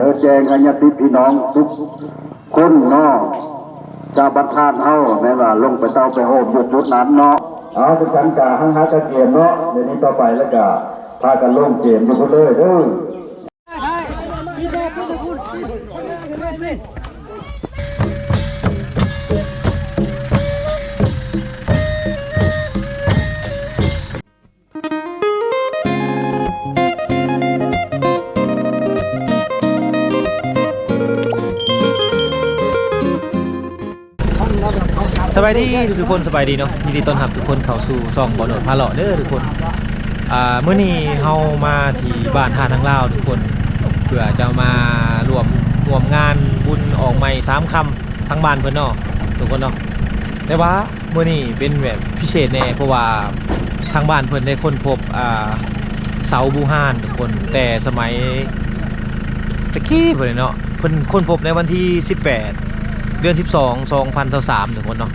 เออแจงอัญญติพี่น้องทุกคนเนาะจะบัตรทานเฮาแม่ว่าลงไปเต้าไปโฮมหยู่จุดนั้นเนาะเอาเป็นกันกาห้างหากระเกียมเนาะเดี๋ยวนี้ต่อไปแล้วก็พากันลงเกมอยู่พุ่นเลยเด้อ บายดีทุกคนสบายดีเนาะยินดีต้อนรับทุกคนเข้าสู่ซองบอลโนดพาเลาะเด้อทุกคนอ่ามื้อนี้เฮามาที่บ้านท่าทางลาวทุกคนเพื่อจะมารวมรวมงานบุญออกใหม่สามคำทั้งบ้านเพิ่อนเนาะทุกคนเนาะแต่ว่ามื้อนี้เป็นแบบพิเศษแน่เพราะว่าทางบ้านเพิ่อนได้ค้นพบอ่าเสาบูฮานทุกคนแต่สมัยตะกี้เพิ่อนเนาะเพิ่อนค้นพบในวันที่ 18 เดือน 12 2023ทุกคนเนาะ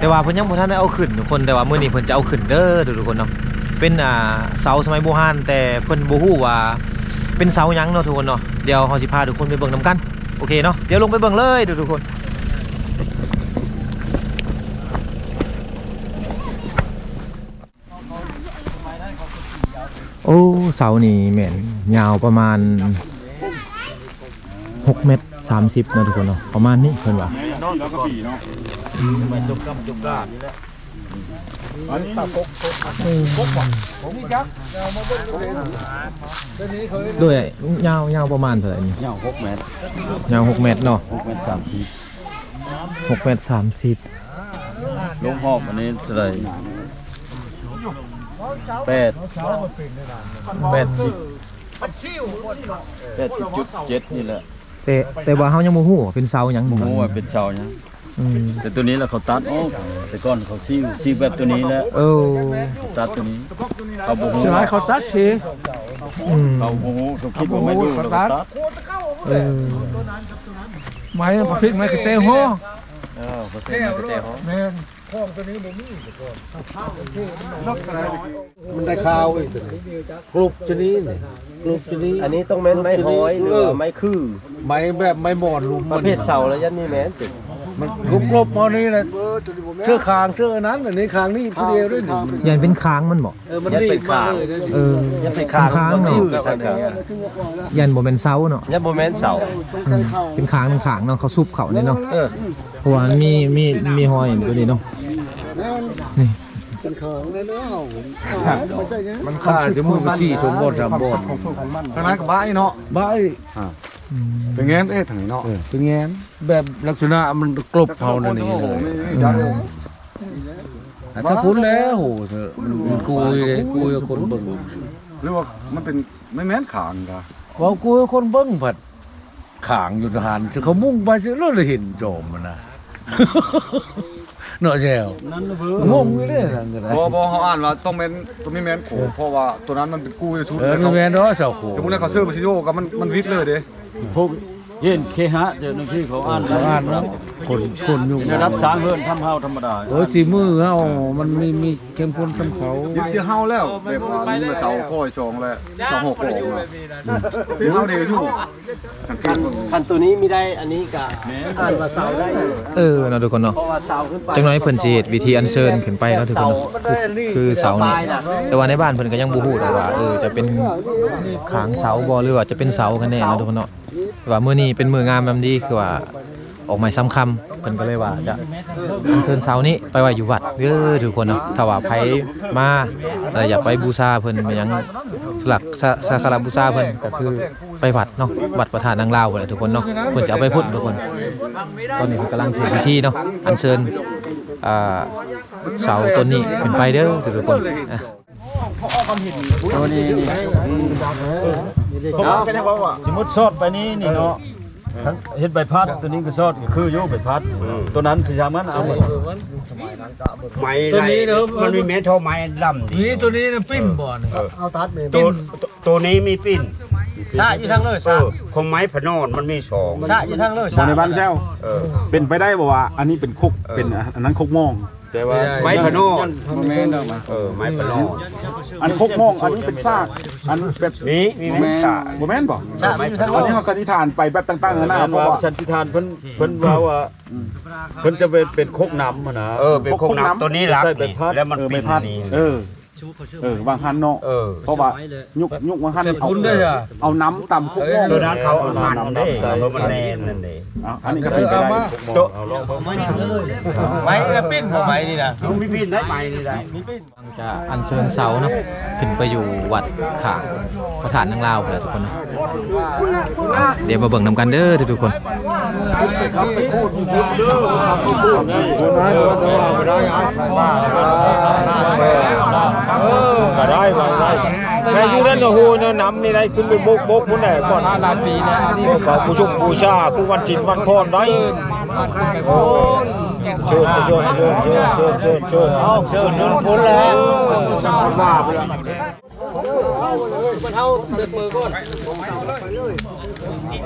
แต่ว่าเพิ่นยังบ่ทันได้เอาขึ้นทุกคนแต่ว่ามื้อนี้เพิ่นจะเอาขึ้นเด้อทุกคนเนาะเป็นอ่าเสาสมัยโบราณแต่เพิ่นบ่ฮู้ว่าเป็นเสาหยังเนาะทุกคนเนาะเดี๋ยวเฮาสิพาทุกคนไปเบิ่งนํกันโอเคเนาะเดี๋ยวลงไปเบิ่งเลยทุกคนโอ้เสานี่แม่นยาวประมาณ6เมตร30นะทุกคนเนาะประมาณนี้เพิ่นว่า ทำไมจุกก้าจุกก้ามอันนี้ตับพกพกว่ผมนี่จักยาวมาเบิ้ลเลยตัวนี้เคยด้วยยาวยาวประมาณเท่าไหร่ยาวหกเมตรยาวหกเมตรเนาะหกเมตรสามสิบหกเมตรสามสิบลงหอบอันนี้เท่าไหร่แปดแปดสิบแปดสิบจุดเจ็ดนี่แหละแต่แต่ว่าเขายังโมโหเป็นเสาอย่างโมโหเป็นเสาอย่าง แต่ตัวนี้แหละเขาตัดออกแต่ก่อนเขาซิวซิวแบบตัวนี้แหล้วเออตัดตัวนี้เขาบ่ฮู้ใช่ไหมเขาตัดเชอืมเขาบ่ฮู้เขาคิดว่าไม่ดูเขาตัดเออไม้ประเภทไม้กระเจหัวเออเขาเป็นกระเจาะแม่นมันได้ข้าวอีกกรุบชนิดนี่กรุบชนิดอันนี้ต้องแม่นไม้ห้อยหรือว่าไม้คือไม้แบบไม้หมอนลุมประเภทเสาแล้วยันนี่แม่นติด มันกรุบกรบมานี่แหละเสื้อคางเสื้อนั้นอันนี้คางนี่ผู้เดียวด้วยนี่ยันเป็นค้างมันบ่เออมันรีบมาเลยเออยันไปค้างค้างก็เนาะคือสังครับยันบ่แม่นเสาเนาะยันบ่แม่นเสาอืมเป็นค้างเป็นค้างเนาะเขาซุบเขาเนี่ยเนาะเออเพราะว่ามันมีมีมีหอยอยู่ตัวนี้เนาะนี่มันฆ่าจะมือมันสี่สมบูรณ์สมบูรณ์ทางนั้นกับบ้าไอ้เนาะบ้าไอ้ เป็นไงเอ๊ะทางนี้เนาะเออเป็นไงแบบลักษณะมันกลบเผาในนี้เลยถ้าคุ้นแล้วโหเถอะมันกุยเลยกุยกับคนเบิ่งหรือว่ามันเป็นไม่แม่นขางกะว่ากุยกับคนเบิ่งผัดขางอยู่ทหารเขามุ่งไปจะเลื่อนเห็นโจมมันนะเนาะแจวงงอยู่เลยนั่นก็ได้บ่บ่เขาอ่านว่าต้องแม่นต้องไม่แม่นโขเพราะว่าตัวนั้นมันเป็นกู้ในชุดเออนี่แม่นเนาะสาวโขสมมุติว่าเขาซื้อมาซิโยก็มันมันวิทย์เลยเด้ พวกเย็นเคหะเจ้าหน้าที่เขาอ่านเขาอ่านเนาะคนคนอยู่ได้รับสร้างเฮือนทำเฮาธรรมดาโอ้ยสีมือเฮามันมีมีเข้มข้นทำเขายึดที่เฮาแล้วแบบว่ามีมาเสาค่อยสองแล้วสองหกโองอะมีเฮาเดียวอยู่สังเกตเบิ่งคันตัวนี้มีได้อันนี้ก็อ่านว่าเสาได้อยู่เออเนาะทุกคนเนาะเพราะว่าเสาขึ้นไปจังน้อยเพิ่นสิเฮ็ดวิธีอัญเชิญขึ้นไปแล้วทุกคนเนาะคือคือเสานี่แต่ว่าในบ้านเพิ่นก็ยังบ่ฮู้ดอกว่าเออจะเป็นขางเสาบ่หรือว่าจะเป็นเสากันแน่เนาะทุกคนเนาะแต่ ว่ามื้อนี้เป็นมื้องามแบบดีคือว่าออกหมายสำคัญเพิ่นก็เลยว่าจะอัญเชิญเสานี้ไปไว้อยู่วัดเด้อทุกคนเนาะถ้าว่าไผมาเอ่ออยากไปบูชาเพิ่นเป็นหยังหลักสสักการะบูชาเพิ่นก็คือไปวัดเนาะวัดประธานนางลาวพุ่นแหละทุกคนเนาะเพิ่นจะเอาไปพุ่นทุกคน ตอนนี้เพิ่นกำลังเฮ็ดพิธีเนาะอัญเชิญอ่าเสาต้นนี้ขึ้นไปเด้อทุกคนอะ สมมุติซอดไปนี้นี่เนาะทั้งเฮ็ดใบพัดตัวนี้ก็ซอดก็คือโยใบพัด ตัวนั้นพยายามมันเอาหมดไม้ไรมันมีแม่นเท่าไม้ดำดินี่ตัวนี้นะปิ้นบ่อนตัวตัวนี้มีปิ้นซะอยู่ทางเลยเอซะอคมไม้พะโนนมันมีสองซะอยู่ทางเลยบอซะกในบ้านแซวเออเป็นไปได้บ่ว่า อันนี้เป็นคุกเป็นอันนั้นคุกมอง แต่ว่าไม้พะโนดบ่แม่นดอกมาเออไม้พะโนดอันพกโมงอันนี้เป็นซาก อันเป็นนี่มีแม่นสาบ่แม่นบ่อันนี้เขาสันนิษฐานไปแบบต่างๆนานาอันเพราะว่าว่าชันสิทานเพิ่นเพิ่นว่าว่าเพิ่นจะเป็นเป็นโคกน้ำอะนะเออเป็นโคกน้ำตัวนี้รักใส่ใบนี่พัดแล้วมันเออปีไม่ นพัดนี่เออเออวางหันเนาะเออ เพราะว่ายุกยุกวางหันแต่เอาคุณได้อะเอาน้ำตำพกโมงตัวนั้นเขาเอาหันได้เพราะมันแน่นนั่นเองเอาอันนี้ก็เป็นไปเอาได้มาตัวเอาลองเบิ่งไม้ปิ้นของไม้นี่นะมีปิ้นได้ไม้นี่ได้จะอัญเชิญเสาเนาะขึ้นไปอยู่วัดขางพระธาตุนางลาวพุ่นแหละทุกคนเนาะเดี๋ยวมาเบิ่งนำกันเด้อทุกคน ก็ได้ฟังได้แม่อยู่นั่นโอ้โหเนี่ยน้ำนี่ได้ขึ้นไปบกบกพุ่นแหละก่อนลาปีนะก็ผู้ชมผู้ชาผู้วันชินวันพรได้เชิญเชิญเชิญเชิญเชิญเชิญเชิญเอาเชิญนั่นพ้นแล้วว่าไปแล้วพูด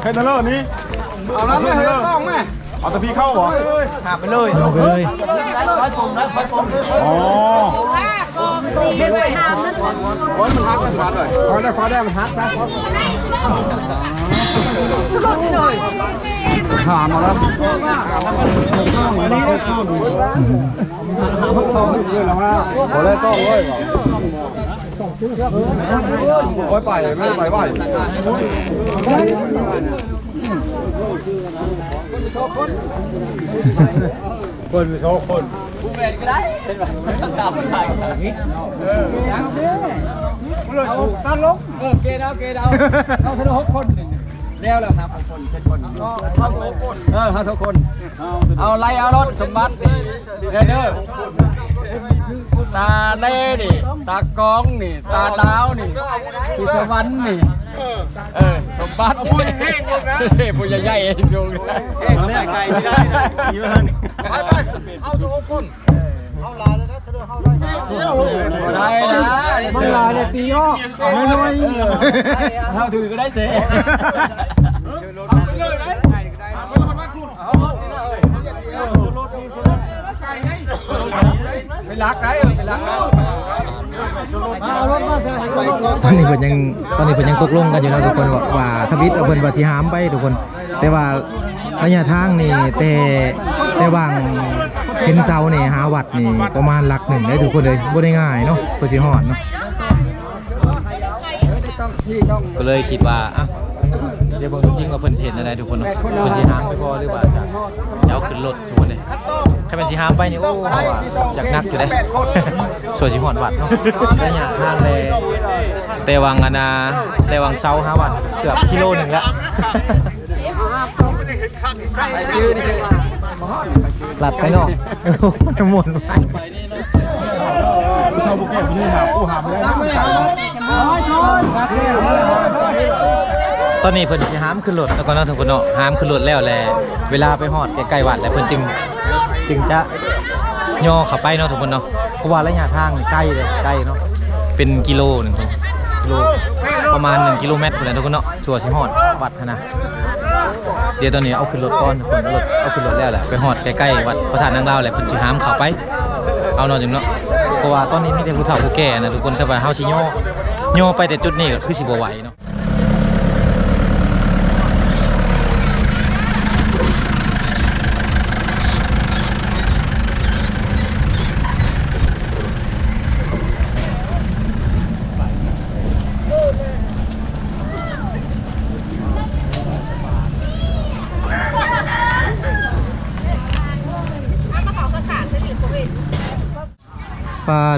แค่นั้นเลอนี้เอาแล้วไม่เฮ้ยต้องแม่เอาต่พี่เข้าเหรอเอาไปเลยอ๋อเป็นไปทำนั่น คว้าได้คว้าได้มันฮักนะถามมาแล้วขอได้ต้องเลยโอ้ยไปไม่ไปไหวเอาไล่เอารถสมบัตินี่เด้อเด้อตาเล่นี่ตากองนี่ตาดาวนี่สุสวรรค์นี่เออสมบัติพูดแห้งลงนะพูดใหญ่ๆเองจงแห้งไม่ไกลไม่ได้นะไปไปเอาทุกคน ได้นะมันลายเลยตีอ้อไม่น้อยเท่าถือก็ได้เสียไปรักไงเออไปรักไงตอนนี้เพิ่นยังตอนนี้เพิ่นยังตกลงกันอยู่เนาะทุกคนว่าว่าทวิตเอาเพิ่นว่าสิหามไปทุกคน แต่ว่าระยะทางนี่แต่แต่ว่าง เห็นเสานี่หาวัดนี่ประมาณหลักหนึ่งได้ทุกคนเลยบ่ได้ง่ายเนาะเพื่อสิฮอดเนาะก็เลยคิดว่าอะเดี๋ยวเบิ่งจริงๆว่าเพิ่นสิเห็นอะไรทุกคนเนาะเพิ่นสิหามไปบ่หรือว่าจะจะเอาขึ้นรถทุกคนเลยแค่เป็นสิหามไปนี่โอ้ว่าอยากนักอยู่เด้ส่วนสิฮอดวัดเนาะระยะทางเลยแต่วังอะนะแต่วังเช้าห้าวันเกือบกิโลหนึ่งละ หลัดไปเนาะหมุนไปเข้าบุกเก็ตนี่หาผู้หาไม่ได้ตอนนี้เพิ่นจะห้ามขึ้นรถแล้วก็เนาะทุกคนเนาะห้ามขึ้นรถแล้วแหละเวลาไปฮอดใกล้ๆวัดแล้วเพิ่นจึงจึงจะย่อเข้าไปเนาะทุกคนเนาะเพราะว่าระยะทางใกล้เลยใกล้เนาะเป็นกิโลหนึงกิโลประมาณ 1 กิโลเมตรพุ่นแหละทุกคนเนาะชัวร์สิฮอดวัดหั้นนะ เดี๋ยวตอนนี้เอาขึ้นรถก่อนคนรถเอาขึ้นรถแล้วแหละไปหอดใกล้ๆวัดพระธาตุนางเล่าแหละเพิ่นสิหามเข้าไป เอาเนอนจังเนาะเพราะว่าตอนนี้มีแต่ผู้เฒ่าผู้แก่นะทุกคนแต่ว่าเฮาสิย่อย่อไปแต่จุดนี้ก็คือสิบ่ไหวเนาะ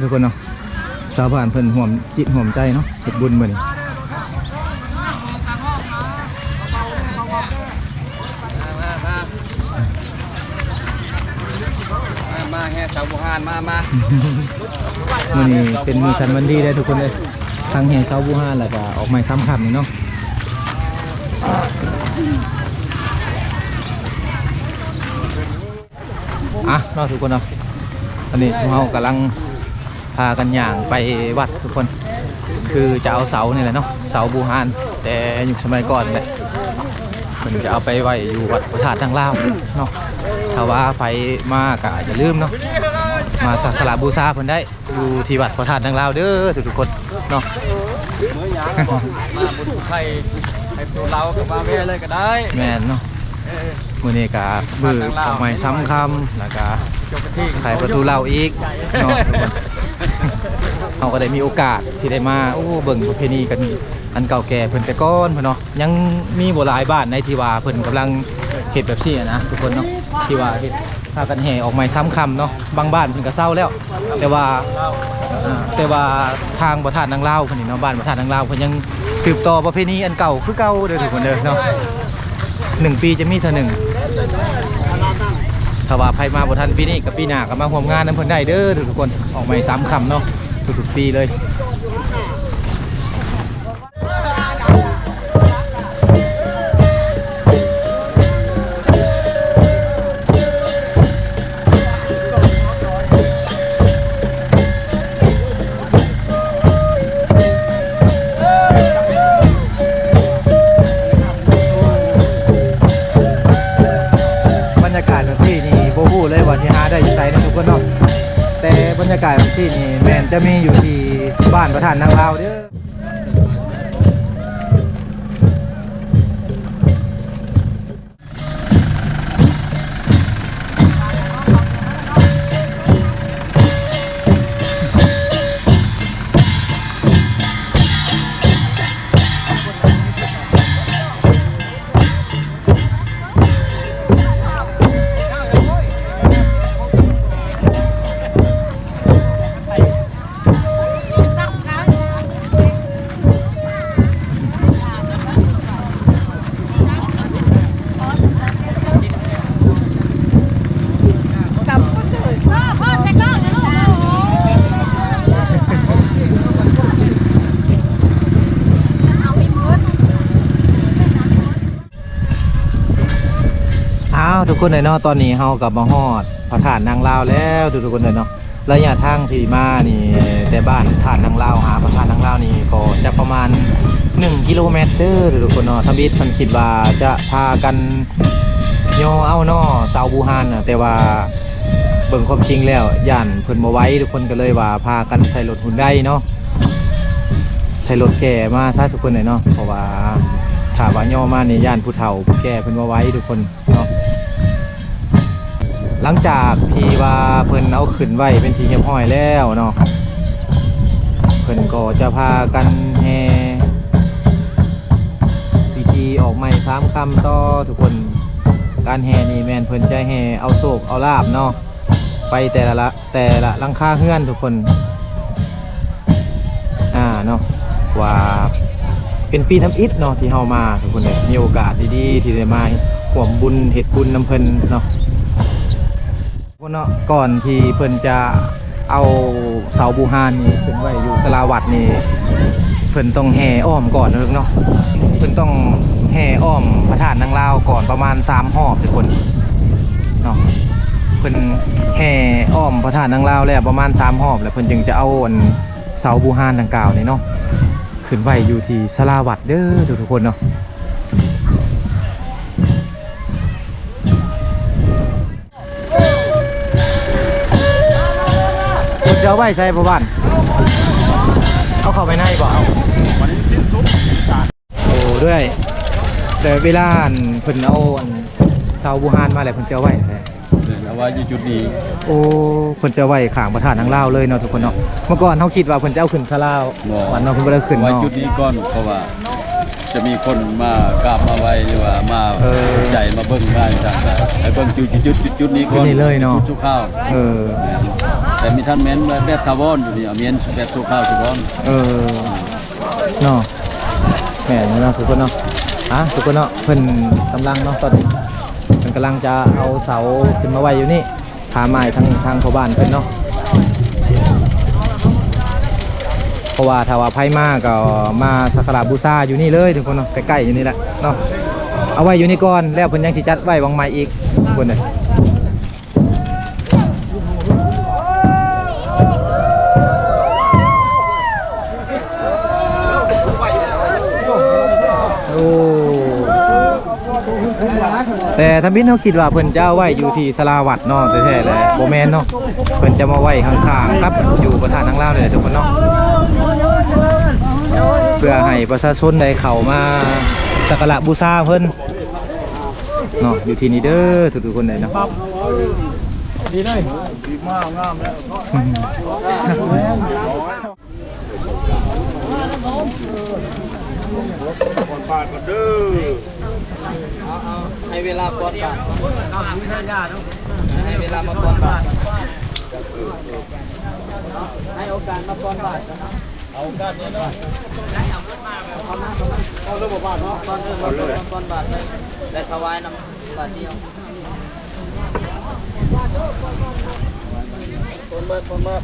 ทุกคนเนาะสาวบ้านเพิ่นห่วมจิตห่วมใจเนาะเฮ็ดบุญมื้อนี้มามาแห่สาวบุหานมามามื้อนี้เป็นมื้อสันวันดีได้อทุกคนเอ้ยทั้งแห่เสาบูฮาแล้วก็ออกไม้ซ้ำคำนี่เนาะอะเนาะทุกคนเนาะตอนนี้พวกเรากำลัง พากันย่างไปวัดทุกคน คือจะเอาเสานี่แหละเนาะเสาบูฮานแต่ยุคสมัยก่อนแหละมันจะเอาไปไว้อยู่วัดพระธาตุทางลาวเนาะถ้าว่าไปมากก็อย่าลืมเนาะมาสักการะบูชาเพิ่นได้อยู่ที่วัดพระธาตุทางลาวเด้อทุกๆคนเนาะเมื่อยางบอกมาบุญไทยให้ตัวเราก็มาแว่เลยก็ได้แม่นเนาะเออมื้อนี้ก็มือออกไม้ซ้ำคำแล้วก็จบกะทิไขประตูเราอีกเนาะทุกคน เราก็ได้มีโอกาสที่ได้มาโอ้เบิ่งประเพณีกันอันเก่าแก่เพิ่นแต่ก่อนเพิ่นเนาะยังมีโบ่หลายบ้านในที่ว่าเพิ่นกำลังเฮ็ดแบบนี้อะนะทุกคนเนาะที่ว่าเฮ็ดพากันแห่ออกไม้ซ้ำคำเนาะบางบ้านเพิ่นก็เศร้าแล้ว แต่ว่าอ่าแต่ว่าทางประธานนางลาวเพิ่นนี่เนาะบ้านประธานนางลาวเพิ่นยังสืบต่อประเพณีอันเก่าคือเก่าเด้อทุกคนเด้อเนาะหนึ่งปีจะมีเท่าหนึ่ง ถ้าว่าใครมาบ่ทันปีนี้กับปีหน้าก็มาร่วมงานน้ำเพิ่นได้เด้อทุกคนออกใหม่สามคำเนาะทุกๆปีเลย ที่นี่แมนจะมีอยู่ที่บ้านประธานนางลาวเด้อาวทุกคนเลยเนาะตอนนี้เฮากลับมาฮอดพระธาตุนางลาวแล้วทุกๆคนเลยเนาะระยะทางที่มานี่แต่บ้านพระธาตุนางลาวหาพระธาตุนางลาวนี่ก็จะประมาณ 1 กิโลเมตรเด้อทุกคนเนาะทบิดเพิ่นคิดว่าจะพากันย่อเอาเนาะเสาบูฮานแต่ว่าเบิ่งความจริงแล้วย่านเพิ่นบ่ไว้ทุกคนก็เลยว่าพากันใส่รถหุ่นได้เนาะใส่รถแก่มาซะทุกคนเลยเนาะเพราะว่าถ้าว่าย่อมานี่ย่านผู้เฒ่าผู้แก่เพิ่นบ่ไว้ทุกคนเนาะ หลังจากที่ว่าเพิ่นเอาขึ้นไว้เป็นทีเรียบร้อยแล้วเนาะเพิ่นก็จะพากันแห่พิธีออกใหม่สามคำต่อทุกคนการแห่นี่แมนเพิ่นจะแห่เอาโศกเอาลาบเนาะไปแต่ละละแต่ละลังคาเฮือนทุกคนอ่าเนาะว่าเป็นปีทำอิฐเนาะที่เฮามาทุกคนเลยมีโอกาสดีๆที่ได้มาห่วมบุญเฮ็ดบุญนำเพิ่นเนาะ เนาะก่อนที่เพิ่นจะเอาเสาบูฮานนี่ขึ้นไว้อยู่สลาวัดนี่เพิ่นต้องแห่อ้อมก่อนนะลูกเนาะเพิ่นต้องแห่อ้อมพระธาตุนางลาวก่อนประมาณ3รอบทุกคนเนาะเพิ่นแห่อ้อมพระธาตุนางลาวแล้วประมาณ3รอบ แล้วเพิ่นจึงจะเอาอันเสาบูฮานดังกล่าวนี่เนาะขึ้นไว้อยู่ที่สลาวัดเด้อทุกๆคนเนาะ เอาไว้ใส่พ่อบ้านเอาเข้าไปในบ่เอาโอ้ด้วย แต่เวลาอันเพิ่นเอาอันเสาบูฮานมาแล้วเพิ่นจะเอาไว้ใส่เอาไว้อยู่จุดนี้โอ้เพิ่นจะเอาไว้ข้างประธานทางลาวเลยเนาะทุกคนเนาะเมื่อก่อนเฮาคิดว่าเพิ่นจะเอาขึ้นศาลาวันเนาะเพิ่นบ่ได้ขึ้นไว้เนาะจุดนี้ก่อนเพราะว่าจะมีคนมากราบมาไว้หรือว่ามาเออใจมาเบิ่งได้จากไอ้เบิ่งจุดจุดจุดจุดนี้ก่อนจุดนี้เลยเนาะจุดทุกข้าวเออ แต่มีท่านแม้นแบบทาวอนอยู่นี่เอาเมียนแบบทุกข้าวทุกอนเออเนาะแหม่เนาะทุกคนเนาะอะทุกคนเนาะเพิ่นกำลังเนาะตอนนี้เพิ่นกำลังจะเอาเสาขึ้นมาไว้อยู่นี่พาไม้ทางทางพ่อบ้านเพิ่นเนาะเพราะว่าถ้าว่าไผมาก็มาสักการะบูชาอยู่นี่เลยทุกคนเนาะใกล้ๆอยู่นี่แหละเนาะเอาไว้อยู่นี่ก่อนแล้วเพิ่นยังสิจัดไว้วางใหม่อีกทุกคนเลย แต่ทำบินเขาคิดว่าเพิ่นจะเอาไว้อยู่ที่สลาวัดเนาะแต่แท้ๆเลยโบแมนเนาะเพิ่นจะมาไว้ข้างๆครับอยู่ประธานทางล่าวเลยทุกคนเนาะเพื่อให้ประชาชนได้เข้ามาสักการะบูชาเพิ่นเนาะอยู่ที่นี่เด้อทุกๆคนเลยเนาะดีเลยให้เวลาป้อนบาทให้เวลามาป้อนบาทให้โอกาสมาป้อนบาทเอาโอกาสเนี้เนาะเอาเรื่องบาทเนาะป้อนเรื่องป้อนบาทเลยและถวายน้ำบาทเดียวป้อนเบิดป้อนเบิด